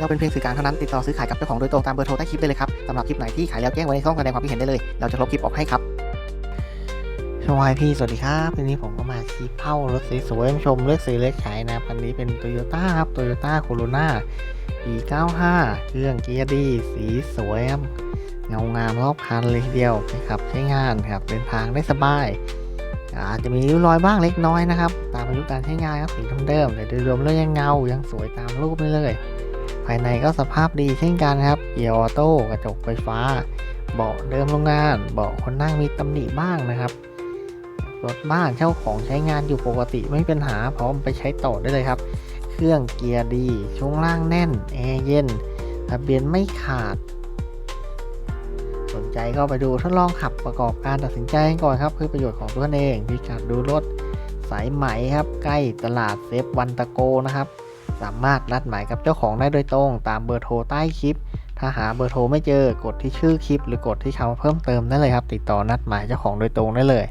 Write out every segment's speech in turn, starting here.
เราเป็นเพียงสื่อกลางเท่านั้นติดต่อซื้อขายกับเจ้าของโดยตรงตามเบอร์โทรใต้คลิปได้เลยครับสำหรับคลิปไหนที่ขายแล้วแจ้งไว้ในช่องแสดงความคิดเห็นได้เลย เราจะลบคลิปออกให้ครับสวัสดีพี่สวัสดีครับวันนี้ผมก็มาชี้เป้ารถสวยๆมาชมเลือกซื้อเลือกขายนะครับนนี้เป็น Toyota ครับ Toyota Corona ปี95 เครื่องเกียร์ดี สีสวยครับเงางามรอบคันเลยทีเดียวนะครับใช้งานครับเดินทางได้สบาย อาจจะมีริ้วรอยบ้างเล็กน้อยนะครับ ตามอายุการใช้งานครับสีเดิมๆแต่โดยรวมแล้วยังเงายังสวยตามรูปนี่เลย ภายในก็สภาพดีเช่นกันครับ เกียร์ออโต้กระจกไฟฟ้า เบาะเดิมโรงงาน เบาะคนนั่งมีตำหนิบ้างนะครับรถบ้านเช่าของใช้งานอยู่ปกติไม่มีปัญหาพร้อมไปใช้ต่อได้เลยครับ เครื่องเกียร์ดี ช่วงล่างแน่น แอร์เย็นทะเบียนไม่ขาด สนใจก็ไปดูทดลองขับประกอบการตัดสินใจก่อนครับ เพื่อประโยชน์ของตัวเองพิกัดดูรถสายไหมครับ ใกล้ตลาดเซฟวันตะโกนะครับ สามารถนัดหมายกับเจ้าของได้โดยตรงตามเบอร์โทรใต้คลิป ถ้าหาเบอร์โทรไม่เจอกดที่ชื่อคลิป หรือกดที่คำเพิ่มเติมได้เลยครับ ติดต่อนัดหมายเจ้าของโดยตรงได้เลย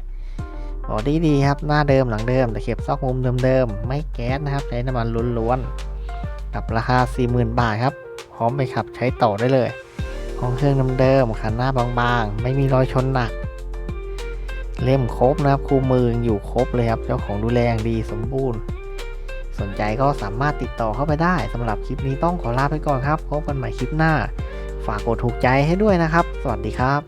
บอดี้ดีครับหน้าเดิมหลังเดิมแต่เข็บซอกมุมเดิมๆไม่แก๊สนะครับ ใช้น้ำมันล้วนๆกับราคา 40,000 บาทครับพร้อมไปขับใช้ต่อได้เลยของเครื่องเดิมๆคันหน้าบางๆ ไม่มีรอยชนหนัก เล่มครบนะครับคู่มืออยู่ครบเลยครับ เจ้าของดูแลอย่างดีสมบูรณ์ สนใจก็สามารถติดต่อเข้าไปได้สำหรับคลิปนี้ต้องขอลาไปก่อนครับพบกันใหม่คลิปหน้า ฝากกดถูกใจให้ด้วยนะครับ สวัสดีครับ